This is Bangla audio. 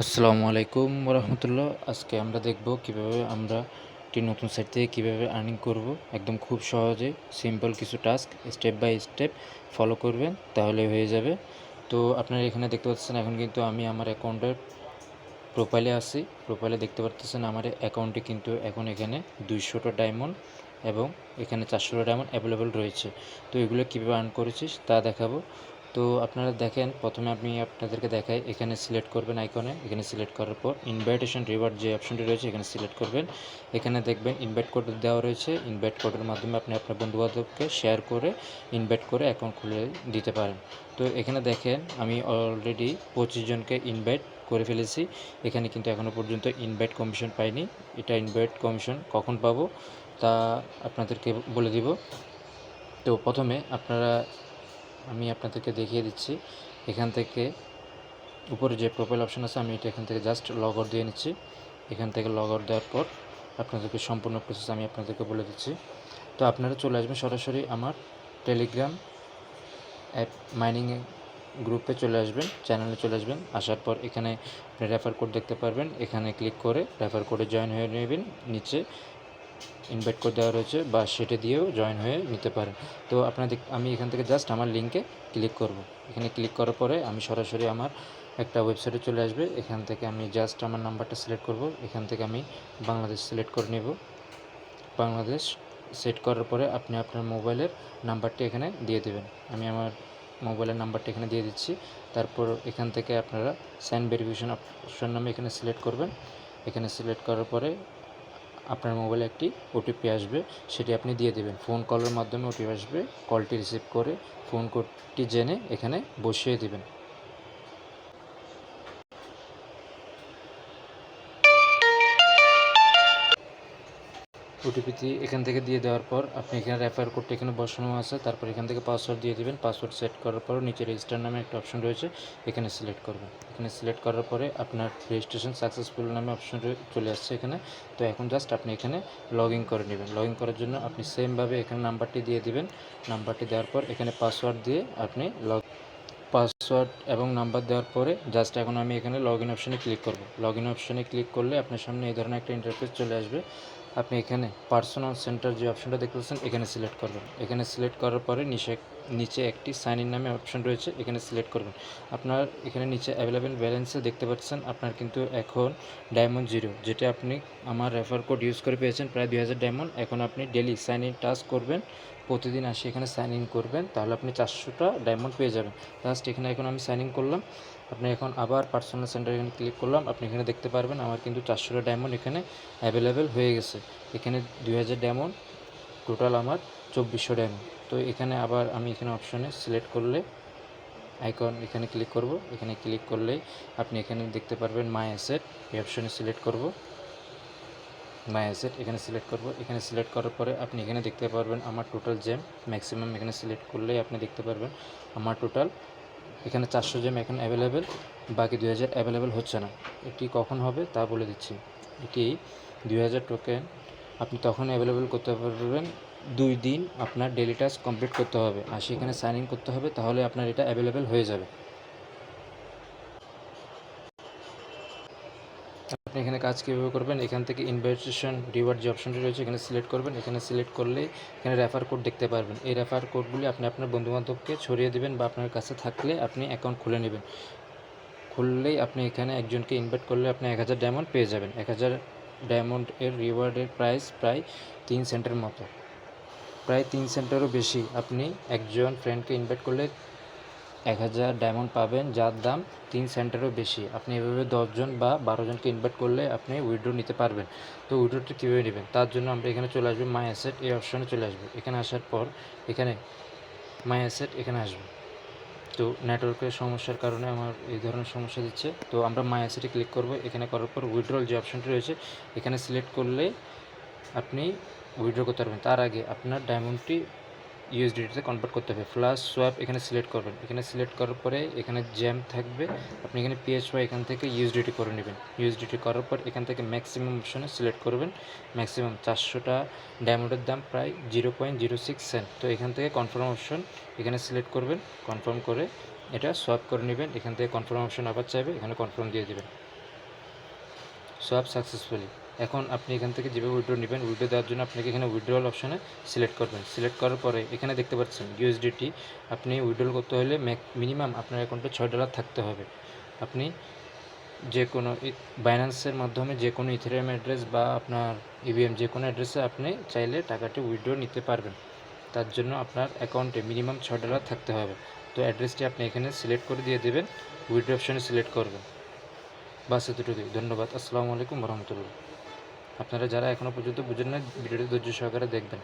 আসসালামু আলাইকুম রহমতুল্লাহ আজকে আমরা দেখব কীভাবে আমরা একটি নতুন সাইট থেকে কীভাবে আর্নিং করব। একদম খুব সহজে সিম্পল কিছু task step by step follow করবেন, তাহলে হয়ে যাবে। তো আপনারা এখানে দেখতে পাচ্ছেন, এখন কিন্তু আমি আমার অ্যাকাউন্টের প্রোফাইলে আসি প্রোফাইলে দেখতে পাচ্ছেন আমার অ্যাকাউন্টে কিন্তু এখন এখানে দুইশোটা ডায়মন্ড এবং এখানে চারশোটা ডায়মন্ড অ্যাভেলেবেল রয়েছে। তো এগুলো কীভাবে আর্ন করেছিস তা দেখাবো। তো আপনারা দেখেন, প্রথমে আমি আপনাদেরকে দেখাই, এখানে সিলেক্ট করবেন আইকনে এখানে সিলেক্ট করার পর ইনভাইটেশন রিওয়ার্ড যে অপশনটি রয়েছে, এখানে সিলেক্ট করবেন। এখানে দেখবেন ইনভাইট কোড দেওয়া রয়েছে। ইনভাইট কোডের মাধ্যমে আপনি আপনার বন্ধুবান্ধবকে শেয়ার করে ইনভাইট করে অ্যাকাউন্ট খুলে দিতে পারেন। তো এখানে দেখেন, আমি অলরেডি পঁচিশ জনকে ইনভাইট করে ফেলেছি। এখানে কিন্তু এখনও পর্যন্ত ইনভাইট কমিশন পাইনি। এটা ইনভাইট কমিশন কখন পাবো তা আপনাদেরকে বলে দিব। তো প্রথমে আপনারা আমি আপনাদেরকে দেখিয়ে দিচ্ছি। এখান থেকে উপরে যে প্রোফাইল অপশন আছে, আমি এটা এখান থেকে জাস্ট লগ আউট দিয়ে নিচ্ছি। এখান থেকে লগ আউট দেওয়ার পর আপনাদেরকে সম্পূর্ণ প্রসেস আমি আপনাদেরকে বলে দিচ্ছি। তো আপনারা চলে আসবেন সরাসরি আমার টেলিগ্রাম অ্যাপ মাইনিং গ্রুপে চলে আসবেন চ্যানেলে চলে আসবেন। আসার পর এখানে রেফার কোড দেখতে পারবেন। এখানে ক্লিক করে রেফার কোডে জয়েন হয়ে নেবেন। নিচে ইনভাইট করে দেওয়া রয়েছে বা সেটা দিয়েও জয়েন হয়ে নিতে পারেন। তো আপনাদের, আমি এখান থেকে জাস্ট আমার লিঙ্কে ক্লিক করব। এখানে ক্লিক করার পরে আমি সরাসরি আমার একটা ওয়েবসাইটে চলে আসবে। এখান থেকে আমি জাস্ট আমার নাম্বারটা সিলেক্ট করব। এখান থেকে আমি বাংলাদেশ সিলেক্ট করে নেব। বাংলাদেশ সেট করার পরে আপনি আপনার মোবাইলের নাম্বারটি এখানে দিয়ে দেবেন। আমি আমার মোবাইলের নাম্বারটা এখানে দিয়ে দিচ্ছি। তারপর এখান থেকে আপনারা সাইন ভেরিফিকেশন অপশন নামে এখানে সিলেক্ট করবেন। এখানে সিলেক্ট করার পরে আপনার মোবাইলে একটি ওটিপি আসবে, সেটি আপনি দিয়ে দেবেন। ফোন কলের মাধ্যমে ওটিপি আসবে, কলটি রিসিভ করে ফোন কোডটি জেনে এখানে বসিয়ে দেবেন। ওটিপিটি এখান থেকে দিয়ে দেওয়ার পর আপনি এখানে রেফার কোডটা এখানে বসানো আছে, তারপর এখান থেকে পাসওয়ার্ড দিয়ে দিবেন। পাসওয়ার্ড সেট করার পর নিচে রেজিস্টার নামে একটা অপশন রয়েছে, এখানে সিলেক্ট করবেন। এখানে সিলেক্ট করার পরে আপনার রেজিস্ট্রেশন সাকসেসফুল নামে অপশন চলে আসছে এখানে। তো এখন জাস্ট আপনি এখানে লগ ইন করে নেবেন। লগ ইন করার জন্য আপনি সেমভাবে এখানে নাম্বারটি দিয়ে দিবেন। নাম্বারটি দেওয়ার পর এখানে পাসওয়ার্ড দিয়ে আপনি লগ পাসওয়ার্ড এবং নাম্বার দেওয়ার পরে জাস্ট এখন আমি এখানে লগ ইন অপশানে ক্লিক করব। লগ ইন অপশানে ক্লিক করলে আপনার সামনে এই ধরনের একটা ইন্টারফেস চলে আসবে। আপনি এখানে পার্সোনাল সেন্টার যে অপশনটা দেখতে পাচ্ছেন, এখানে সিলেক্ট করবেন। এখানে সিলেক্ট করার পরে নিচে নিচে একটি সাইন ইন নামে অপশন রয়েছে, এখানে সিলেক্ট করবেন। আপনার এখানে নিচে অ্যাভেলেবেল ব্যালেন্সে দেখতে পাচ্ছেন, আপনার কিন্তু এখন ডায়মন্ড জিরো যেটা আপনি আমার রেফার কোড ইউজ করে পেয়েছেন, প্রায় দুই হাজার ডায়মন্ড এখন আপনি ডেলি সাইন ইন টাস্ক করবেন প্রতিদিন আসি এখানে সাইন ইন করবেন, তাহলে আপনি চারশোটা ডায়মন্ড পেয়ে যাবেন। জাস্ট এখানে এখন আমি সাইন ইন করলাম। আপনি এখন আবার পার্সোনাল সেন্টার এখানে ক্লিক করলাম, আপনি এখানে দেখতে পারবেন আমার কিন্তু চারশোটা ডায়মন্ড এখানে অ্যাভেলেবেল হয়ে গেছে। এখানে দুই হাজার ডায়মন্ড টোটাল আমার চব্বিশশো ডায়মন্ড তো এখানে আবার আমি এখানে অপশনে সিলেক্ট করলে আইকন এখানে ক্লিক করব। এখানে ক্লিক করলেই আপনি এখানে দেখতে পারবেন মাই অ্যাসেট এই অপশনে সিলেক্ট করব। মাই অ্যাসেট এখানে সিলেক্ট করব। এখানে সিলেক্ট করার পরে আপনি এখানে দেখতে পারবেন আমার টোটাল জেম ম্যাক্সিমাম এখানে সিলেক্ট করলেই আপনি দেখতে পারবেন আমার টোটাল এখানে চারশো জেম এখন অ্যাভেলেবেল বাকি দুই হাজার অ্যাভেলেবেল হচ্ছে না। এটি কখন হবে তা বলে দিচ্ছি। এটি দুই হাজার টোকেন আপনি তখন অ্যাভেলেবেল করতে পারবেন দুই দিন। আপনার ডেলি টাস্ক কমপ্লিট করতে হবে। আর সেখানে সাইন ইন করতে হবে, তাহলে আপনার এটা অ্যাভেলেবেল হয়ে যাবে। আপনি এখানে কাজ কীভাবে করবেন? এখান থেকে ইনভাইটেশন রিওয়ার্ড যে অপশনটি রয়েছে, এখানে সিলেক্ট করবেন। এখানে সিলেক্ট করলে এখানে রেফার কোড দেখতে পারবেন। এই রেফার কোডগুলি আপনি আপনার বন্ধুবান্ধবকে ছড়িয়ে দেবেন বা আপনার কাছে থাকলে আপনি অ্যাকাউন্ট খুলে নেবেন। খুললেই আপনি এখানে একজনকে ইনভাইট করলে আপনি এক হাজার ডায়মন্ড পেয়ে যাবেন। এক হাজার ডায়মন্ড এর রিওয়ার্ডের প্রাইস প্রায় তিন সেন্টের মতো। প্রায় তিন সেন্টেরও বেশি। আপনি একজন ফ্রেন্ডকে ইনভাইট করলে এক হাজার ডায়মন্ড পাবেন, যার দাম তিন সেন্টেরও বেশি। আপনি এভাবে দশজন বা বারো জনকে ইনভাইট করলে আপনি উইড্রো নিতে পারবেন। তো উইড্রোটা কীভাবে নেবেন? তার জন্য আমরা এখানে চলে আসব মাই অ্যাসেট এই অপশানে চলে আসবে। এখানে আসার পর এখানে মাই অ্যাসেট এখানে আসবে। তো নেটওয়ার্কের সমস্যার কারণে আমার এই ধরনের সমস্যা দিচ্ছে। তো আমরা মাই অ্যাসেটে ক্লিক করব। এখানে করার পর উইড্রল যে অপশানটি রয়েছে, এখানে সিলেক্ট করলে আপনি উইড্রো করতে পারবেন। তার আগে আপনার ডায়মন্ডটি ইউএসডিটিতে কনভার্ট করতে হবে। ফ্লাশ সোয়াপ এখানে সিলেক্ট করবেন। এখানে সিলেক্ট করার পরে এখানে জ্যাম থাকবে। আপনি এখানে পিএইচওয়াই এখান থেকে ইউএসডিটি করে নেবেন। ইউএসডিটি করার পর এখান থেকে ম্যাক্সিমাম অপশনে সিলেক্ট করবেন। ম্যাক্সিমাম চারশোটা ডায়মন্ডের দাম প্রায় zero point zero six cent তো এখান থেকে কনফার্ম অপশন এখানে সিলেক্ট করবেন। কনফার্ম করে এটা সোয়াপ করে নেবেন। এখান থেকে কনফার্ম অপশন আবার চাইবে। এখানে কনফার্ম দিয়ে দেবেন। সোয়াপ সাকসেসফুলি এখন আপনি এখান থেকে যেভাবে উইড্রো নেবেন উইড্রো দেওয়ার জন্য আপনাকে এখানে উইড্রোয়াল অপশানে সিলেক্ট করবেন। সিলেক্ট করার পরে এখানে দেখতে পাচ্ছেন ইউএসডিটি আপনি উইড্রোল করতে হলে মিনিমাম আপনার অ্যাকাউন্টে ছয় ডলার থাকতে হবে। আপনি যে কোনো বাইন্যান্সের মাধ্যমে যে কোনো ইথেরিয়াম অ্যাড্রেস বা আপনার ইভিএম যে কোনো অ্যাড্রেসে আপনি চাইলে টাকাটি উইড্রো নিতে পারবেন। তার জন্য আপনার অ্যাকাউন্টে মিনিমাম ছয় ডলার থাকতে হবে। তো অ্যাড্রেসটি আপনি এখানে সিলেক্ট করে দিয়ে দেবেন উইড্রো অপশানে সিলেক্ট করবেন। বাস এতটুকুই। ধন্যবাদ। আসসালামু আলাইকুম রহমতুল্লাহ। আপনারা যারা এখনও পর্যন্ত বুঝেন না ভিডিওটি ধৈর্য সহকারে দেখবেন।